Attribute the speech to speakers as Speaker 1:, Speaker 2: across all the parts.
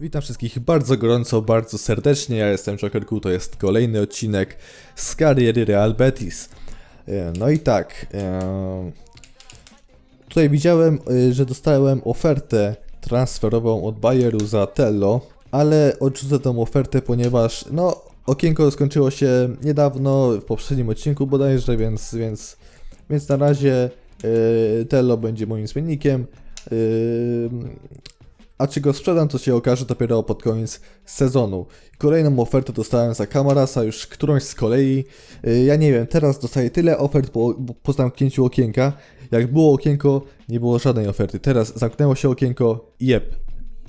Speaker 1: Witam wszystkich bardzo gorąco, bardzo serdecznie. Ja jestem Jokerku, to jest kolejny odcinek z kariery Real Betis. E, No i tak. e, Tutaj widziałem, e, że dostałem ofertę transferową od Bayeru za Tello, ale odrzucę tą ofertę, ponieważ no okienko skończyło się niedawno, w poprzednim odcinku bodajże, więc, więc, więc na razie Tello będzie moim zmiennikiem. A czy go sprzedam, to się okaże dopiero pod koniec sezonu. Kolejną ofertę dostałem za Kamarasa, już którąś z kolei. Yy, Ja nie wiem, teraz dostaję tyle ofert po, po zamknięciu okienka. Jak było okienko, nie było żadnej oferty. Teraz zamknęło się okienko i jeb,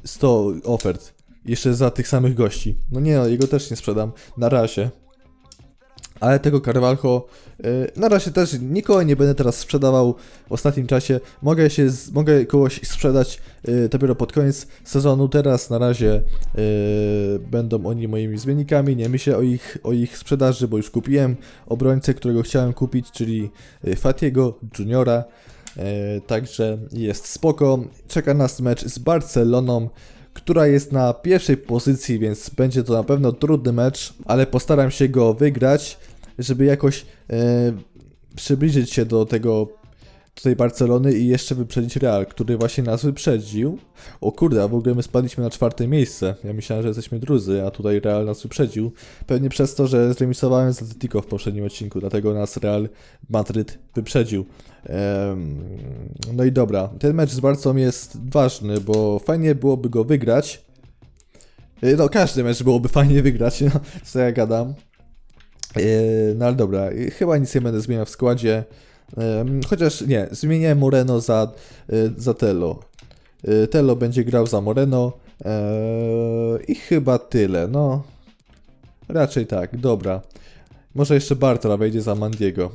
Speaker 1: 100 ofert. Jeszcze za tych samych gości. No nie no, jego też nie sprzedam. Na razie. Ale tego Carvalho y, na razie też nikogo nie będę teraz sprzedawał w ostatnim czasie. Mogę się mogę kogoś sprzedać y, dopiero pod koniec sezonu. Teraz na razie y, będą oni moimi zmiennikami. Nie myślę o ich, o ich sprzedaży, bo już kupiłem obrońcę, którego chciałem kupić, czyli Fatiego Juniora. Także jest spoko. Czeka nas mecz z Barceloną która jest na pierwszej pozycji, więc będzie to na pewno trudny mecz, ale postaram się go wygrać, żeby jakoś e, przybliżyć się do tego do tej Barcelony i jeszcze wyprzedzić Real, który właśnie nas wyprzedził. O kurde, a w ogóle my spadliśmy na czwarte miejsce. Ja myślałem, że jesteśmy drudzy, a tutaj Real nas wyprzedził. Pewnie przez to, że zremisowałem z Atletico w poprzednim odcinku, dlatego nas Real Madryt wyprzedził. Em, no i dobra, ten mecz z Barcą jest ważny, bo fajnie byłoby go wygrać. E, No, każdy mecz byłoby fajnie wygrać, no, co ja gadam. E, No ale dobra, chyba nic nie będę zmieniał w składzie. Chociaż nie, zmienię Moreno za, e, za Tello. E, Tello będzie grał za Moreno. I chyba tyle, no. Raczej tak, dobra. Może jeszcze Bartra wejdzie za Mandiego.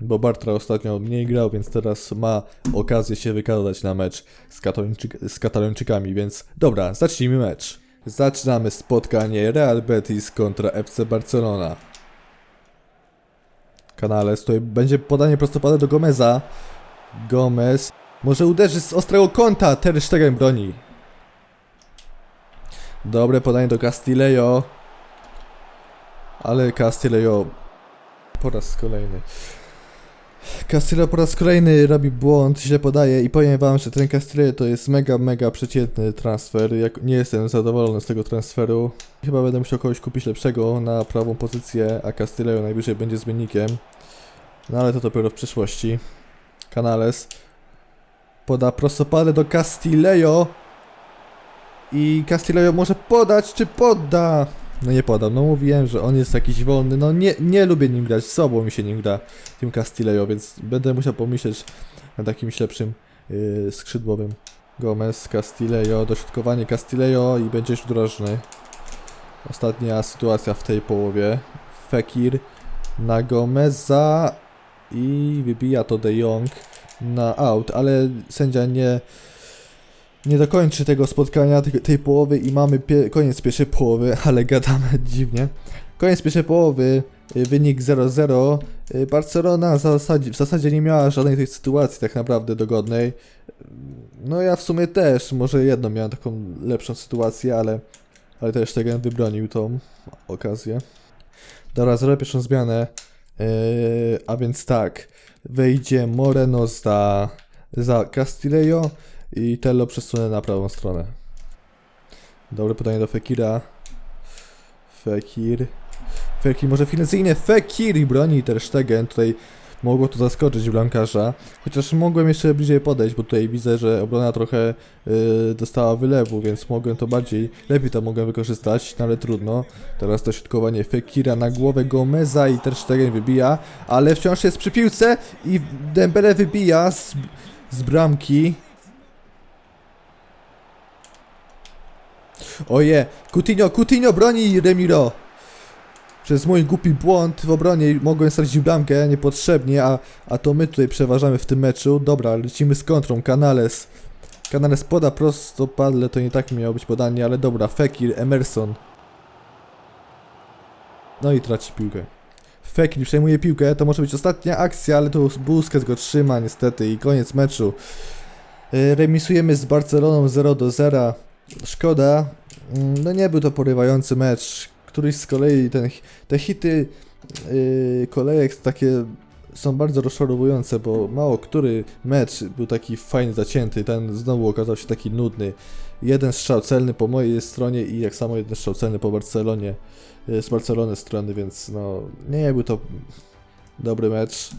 Speaker 1: Bo Bartra ostatnio mniej grał, więc teraz ma okazję się wykazać na mecz z, Katalończyk z Katalończykami, więc dobra, zacznijmy mecz. Zaczynamy spotkanie Real Betis kontra FC Barcelona. Kanales, tutaj będzie podanie prostopadłe do Gomeza. Gomez może uderzy z ostrego kąta, Ter Stegen broni. Dobre podanie do Castillejo. Ale Castillejo po raz kolejny. Castillo po raz kolejny robi błąd, źle podaje i powiem wam, że ten Castillo to jest mega, mega przeciętny transfer. Jak nie jestem zadowolony z tego transferu. Chyba będę musiał kogoś kupić lepszego na prawą pozycję, a Castillo najwyżej będzie zmiennikiem. No ale to dopiero w przyszłości. Canales poda prostopadę do Castillejo i Castillejo może podać, czy podda? No nie podam, no mówiłem, że on jest jakiś wolny, no nie, nie lubię nim grać, sobą mi się nim gra, tym Castillejo, więc będę musiał pomyśleć nad jakimś lepszym yy, skrzydłowym. Gomez, Castillejo, dośrodkowanie Castillejo i będzie już drożny. Ostatnia sytuacja w tej połowie. Fekir na Gomeza i wybija to De Jong na out, ale sędzia nie nie dokończy tego spotkania, tej, połowy i mamy pie, koniec pierwszej połowy, ale gadamy dziwnie. Koniec pierwszej połowy, y, wynik 0-0. Y, Barcelona w zasadzie, w zasadzie nie miała żadnej tej sytuacji tak naprawdę dogodnej. No ja w sumie też, może jedną miałem taką lepszą sytuację, ale, ale też Stegen wybronił tą okazję. Dobra, zrobię pierwszą zmianę. Yy, a więc tak, wejdzie Moreno za, za Castillejo i Tello przesunę na prawą stronę. Dobre podanie do Fekira. Fekir. Fekir może finezyjnie. Fekir i broni Ter Stegen. Tutaj mogło to zaskoczyć bramkarza. Chociaż mogłem jeszcze bliżej podejść, bo tutaj widzę, że obrona trochę yy, dostała wylewu, więc mogłem to bardziej, lepiej to mogłem wykorzystać, no ale trudno. Teraz dośrodkowanie Fekira na głowę Gomeza i Ter Stegen wybija, ale wciąż jest przy piłce i Dembele wybija z, z bramki. Oje, Coutinho, Coutinho broni Remiro. Przez mój głupi błąd w obronie mogłem stracić bramkę niepotrzebnie, a, a to my tutaj przeważamy w tym meczu. Dobra, lecimy z kontrą, Canales. Canales poda prosto, padle, to nie tak miało być podanie, ale dobra, Fekir, Emerson. No i traci piłkę. Fekir przejmuje piłkę, to może być ostatnia akcja, ale tu Busquets go trzyma niestety i koniec meczu. Y, Remisujemy z Barceloną 0 do 0. szkoda. Mm, No nie był to porywający mecz. Któryś z kolei ten, te hity yy, kolejek takie są bardzo rozczarowujące, bo mało który mecz był taki fajnie zacięty. Ten znowu okazał się taki nudny. Jeden strzał celny po mojej stronie i jak samo jeden strzał celny po Barcelonie. yy, Z Barcelony strony, więc no nie był to dobry mecz.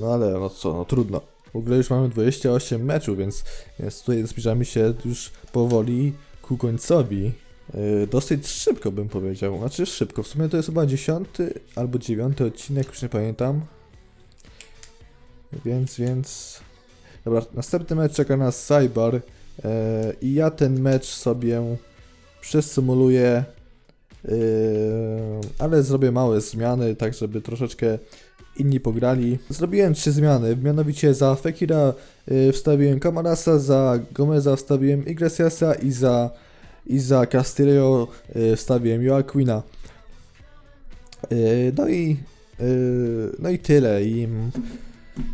Speaker 1: No ale no co, no trudno. W ogóle już mamy 28 meczów, więc, więc tutaj zbliżamy się już powoli ku końcowi. Yy, dosyć szybko bym powiedział. Znaczy szybko, w sumie to jest chyba 10 albo 9 odcinek, już nie pamiętam. Więc, więc... Dobra, następny mecz czeka nas Cyber i ja ten mecz sobie przesymuluję, yy, ale zrobię małe zmiany, tak żeby troszeczkę inni pograli. Zrobiłem trzy zmiany, mianowicie za Fekira y, wstawiłem Kamarasa, za Gomeza wstawiłem Iglesiasa i za, i za Castillo y, wstawiłem Joaquina. Y, no i no i tyle i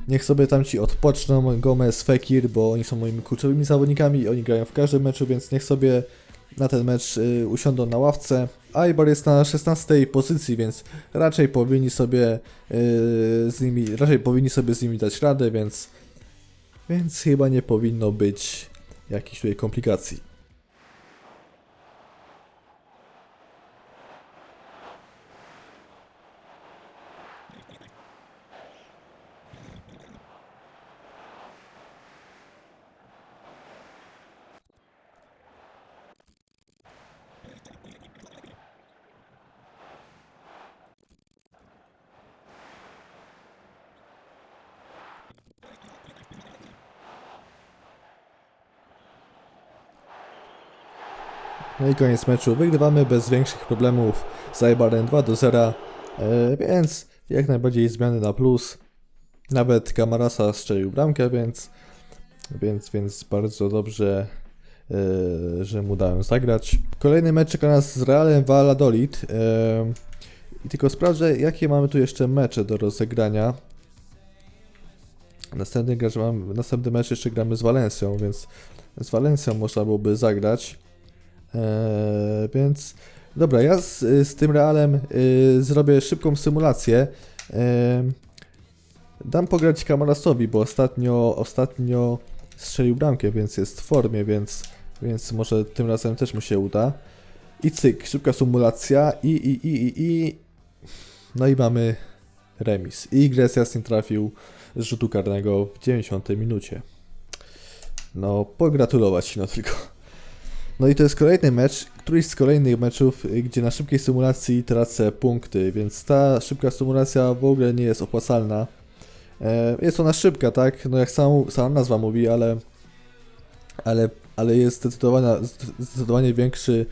Speaker 1: niech sobie tam ci odpoczną Gomez, Fekir, bo oni są moimi kluczowymi zawodnikami i oni grają w każdym meczu, więc niech sobie na ten mecz y, usiądą na ławce. Aibar jest na 16 pozycji, więc raczej powinni sobie y, z nimi, raczej powinni sobie z nimi dać radę, więc więc chyba nie powinno być jakichś tutaj komplikacji. No i koniec meczu. Wygrywamy bez większych problemów z Aibarem 2 do 0, e, więc jak najbardziej zmiany na plus. Nawet Kamarasa strzelił bramkę, więc, więc, więc bardzo dobrze, e, że mu dałem zagrać. Kolejny mecz czeka nas z Realem Valladolid. E, I tylko sprawdzę, jakie mamy tu jeszcze mecze do rozegrania. Następny, gracz następny mecz jeszcze gramy z Walencją, więc z Walencją można byłoby zagrać. Eee, więc dobra, ja z, z tym Realem y, zrobię szybką symulację. Eee, dam pograć Kamarasowi, bo ostatnio, ostatnio strzelił bramkę, więc jest w formie, więc, więc może tym razem też mu się uda. I cyk, szybka symulacja i, i, i, i, i no i mamy remis. I Iglesias nie trafił z rzutu karnego w 90 minucie. No, pogratulować no tylko. No i to jest kolejny mecz, któryś z kolejnych meczów, y, gdzie na szybkiej symulacji tracę punkty, więc ta szybka symulacja w ogóle nie jest opłacalna. E, Jest ona szybka, tak? No jak sam, sama nazwa mówi, ale, ale, ale jest zdecydowana, zdecydowanie większy,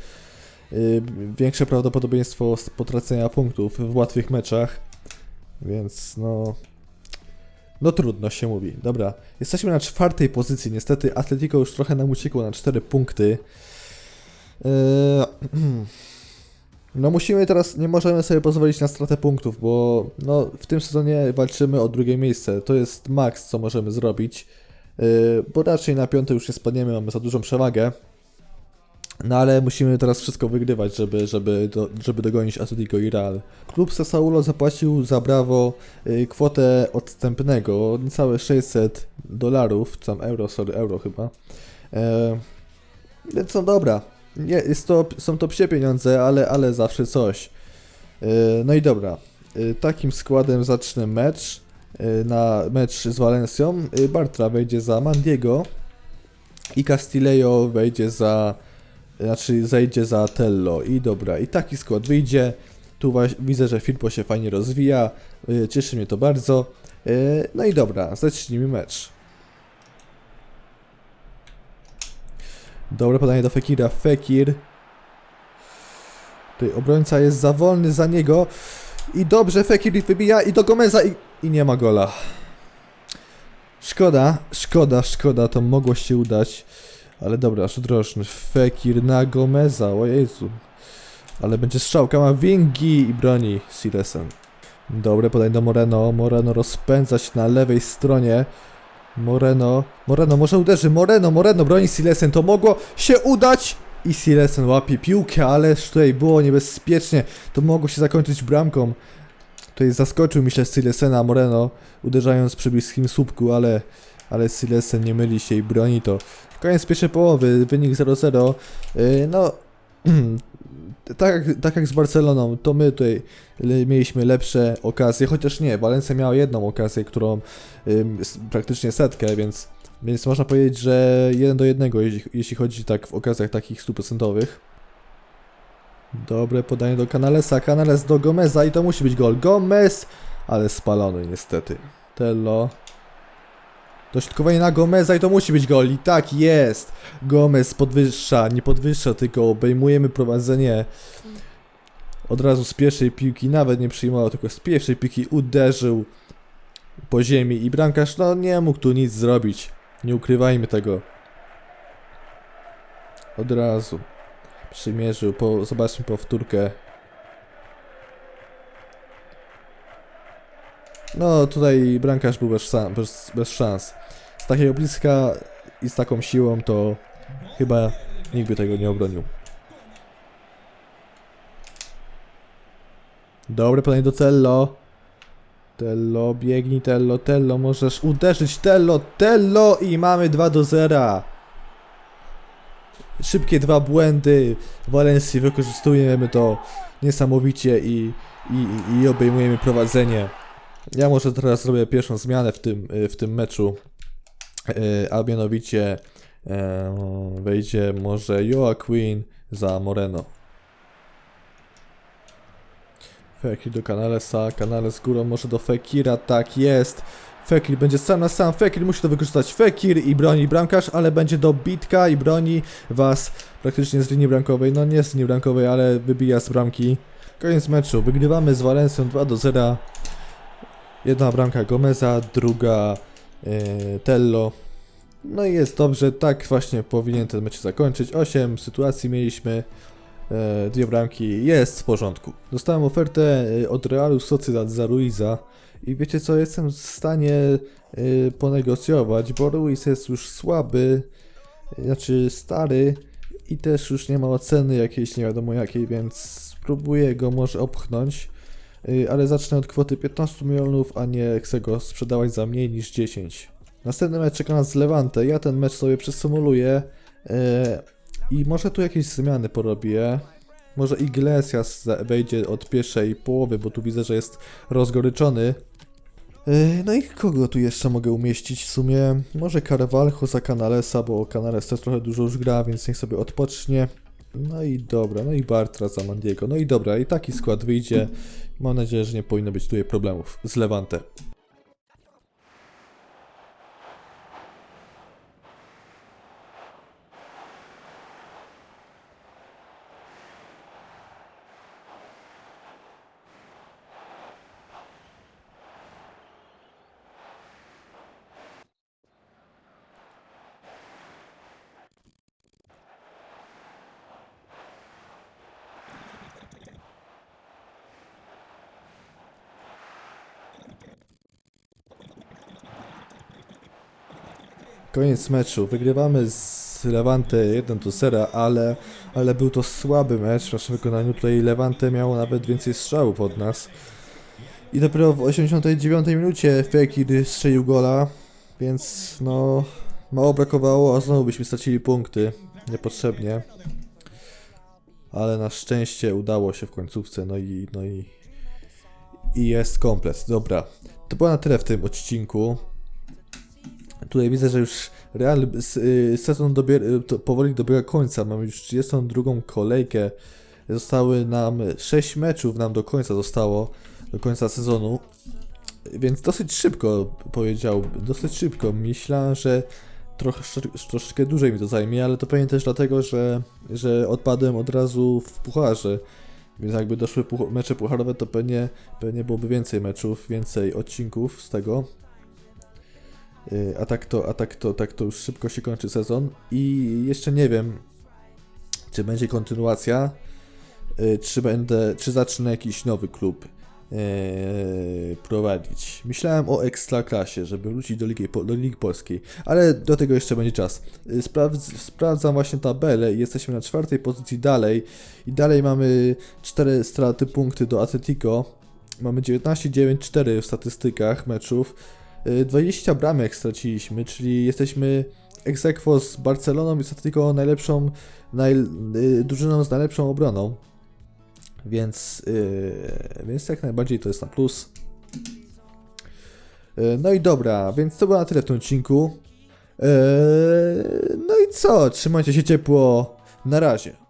Speaker 1: y, większe prawdopodobieństwo potracenia punktów w łatwych meczach, więc no... No trudno się mówi. Dobra, jesteśmy na czwartej pozycji. Niestety Atletico już trochę nam uciekło na 4 punkty. Eee, No musimy teraz, nie możemy sobie pozwolić na stratę punktów, bo no, w tym sezonie walczymy o drugie miejsce. To jest maks, co możemy zrobić, Eee, bo raczej na piąte już nie spadniemy, mamy za dużą przewagę. No ale musimy teraz wszystko wygrywać, żeby, żeby, do, żeby dogonić Atletico i Real. Klub Sassuolo zapłacił za Brawo y, kwotę odstępnego, niecałe 600 dolarów, tam euro, sorry, euro chyba. E, więc no dobra, nie, jest to, są to psie pieniądze, ale, ale zawsze coś. E, no i dobra, e, takim składem zacznę mecz. E, na mecz z Valencją. E, Bartra wejdzie za Mandiego i Castillejo wejdzie za znaczy zejdzie za Tello i dobra, i taki skład wyjdzie. Tu widzę, że Firpo się fajnie rozwija, cieszy mnie to bardzo. No i dobra, zacznijmy mecz. Dobre podanie do Fekira, Fekir. Tutaj obrońca jest za wolny za niego. I dobrze, Fekir wybija i do Gomeza i, i nie ma gola. Szkoda, szkoda, szkoda, to mogło się udać. Ale dobra, rzut roczny. Fekir na Gomeza, o Jezu. Ale będzie strzał, Kamavingi i broni Silesen. Dobre podanie do Moreno. Moreno rozpędza się na lewej stronie. Moreno, Moreno może uderzy, Moreno, Moreno broni Silesen, to mogło się udać! I Silesen łapie piłkę, ależ tutaj było niebezpiecznie, to mogło się zakończyć bramką. Tutaj zaskoczył myślę Silesena Moreno, uderzając przy bliskim słupku, ale, ale Silesen nie myli się i broni to. Koniec pierwszej połowy, wynik 0-0. Yy, no, tak, tak jak z Barceloną, to my tutaj mieliśmy lepsze okazje, chociaż nie, Valencia miała jedną okazję, którą praktycznie setkę, więc, więc można powiedzieć, że jeden do jednego, jeśli, jeśli chodzi tak w okazjach takich stuprocentowych. Dobre podanie do Canalesa, Canales do Gomeza i to musi być gol. Gomez, ale spalony niestety. Tello. Dośrodkowanie na Gomeza i to musi być gol. I tak jest. Gomez podwyższa, nie podwyższa, tylko obejmujemy prowadzenie. Od razu z pierwszej piłki, nawet nie przyjmował, tylko z pierwszej piłki uderzył po ziemi i bramkarz no nie mógł tu nic zrobić. Nie ukrywajmy tego. Od razu przymierzył, po, zobaczmy powtórkę. No tutaj bramkarz był bez, bez, bez szans. Z takiego bliska i z taką siłą to chyba nikt by tego nie obronił. Dobre podanie do Tello. Tello, biegnij Tello, Tello, możesz uderzyć Tello, Tello i mamy 2 do 0. Szybkie dwa błędy Walencji, wykorzystujemy to niesamowicie i, i, i obejmujemy prowadzenie. Ja może teraz zrobię pierwszą zmianę w tym, y, w tym meczu, y, a mianowicie e, wejdzie może Joaquin za Moreno. Fekir do Canalesa, Canales górą może do Fekira, tak jest. Fekir będzie sam na sam, Fekir musi to wykorzystać, Fekir i broni bramkarz, ale będzie dobitka i broni was praktycznie z linii bramkowej, no nie z linii bramkowej, ale wybija z bramki. Koniec meczu, wygrywamy z Valencją 2 do 0. Jedna bramka Gomeza, druga e, Tello. No i jest dobrze, tak właśnie powinien ten mecz zakończyć. 8 sytuacji mieliśmy, e, dwie bramki, jest w porządku. Dostałem ofertę e, od Realu Sociedad za Ruiza i wiecie co, jestem w stanie ponegocjować, bo Ruiz jest już słaby, znaczy stary i też już nie ma oceny jakiejś nie wiadomo jakiej, więc spróbuję go może opchnąć. Y, ale zacznę od kwoty 15 milionów, a nie chcę go sprzedawać za mniej niż 10. Następny mecz czeka nas z Levante. Ja ten mecz sobie przesymuluję y, i może tu jakieś zmiany porobię. Może Iglesias wejdzie od pierwszej połowy, bo tu widzę, że jest rozgoryczony. Y, No i kogo tu jeszcze mogę umieścić w sumie? Może Carvalho za Canalesa, bo Canales też trochę dużo już gra, więc niech sobie odpocznie. No i dobra, no i Bartra za Mandiego. No i dobra, i taki skład wyjdzie. Mam nadzieję, że nie powinno być tutaj problemów z Levante. Koniec meczu. Wygrywamy z Levante 1 do 0, ale, ale był to słaby mecz w naszym wykonaniu. Tutaj Levante miało nawet więcej strzałów od nas. I dopiero w 89 minucie Fekir strzelił gola, więc no mało brakowało, a znowu byśmy stracili punkty niepotrzebnie. Ale na szczęście udało się w końcówce, no i, no i, i jest komplet. Dobra, to było na tyle w tym odcinku. Tutaj widzę, że już Real y, sezon dobier, y, powoli dobiega końca. Mamy już 32 kolejkę. Zostały nam 6 meczów nam do końca zostało, do końca sezonu. Więc dosyć szybko powiedziałbym, dosyć szybko. Myślałem, że trochę, troszeczkę dłużej mi to zajmie, ale to pewnie też dlatego, że, że odpadłem od razu w pucharze. Więc jakby doszły puch- mecze pucharowe, to pewnie, pewnie byłoby więcej meczów, więcej odcinków z tego. Y, A tak to, a tak to, tak to już szybko się kończy sezon i jeszcze nie wiem, czy będzie kontynuacja, y, czy będę, czy zacznę jakiś nowy klub. e, prowadzić. Myślałem o ekstraklasie, żeby wrócić do Ligi, do Ligi Polskiej, ale do tego jeszcze będzie czas. Sprawdz, sprawdzam właśnie tabelę i jesteśmy na czwartej pozycji dalej i dalej mamy 4 straty punkty do Atletico. Mamy 19-9-4 w statystykach meczów. Y, 20 bramek straciliśmy, czyli jesteśmy ex aequo z Barceloną i Atletico najlepszą, naj, y, drużyną z najlepszą obroną. Więc, y, więc jak najbardziej to jest na plus. Y, no i dobra, więc to było na tyle w tym odcinku. Y, no i co? Trzymajcie się ciepło. Na razie.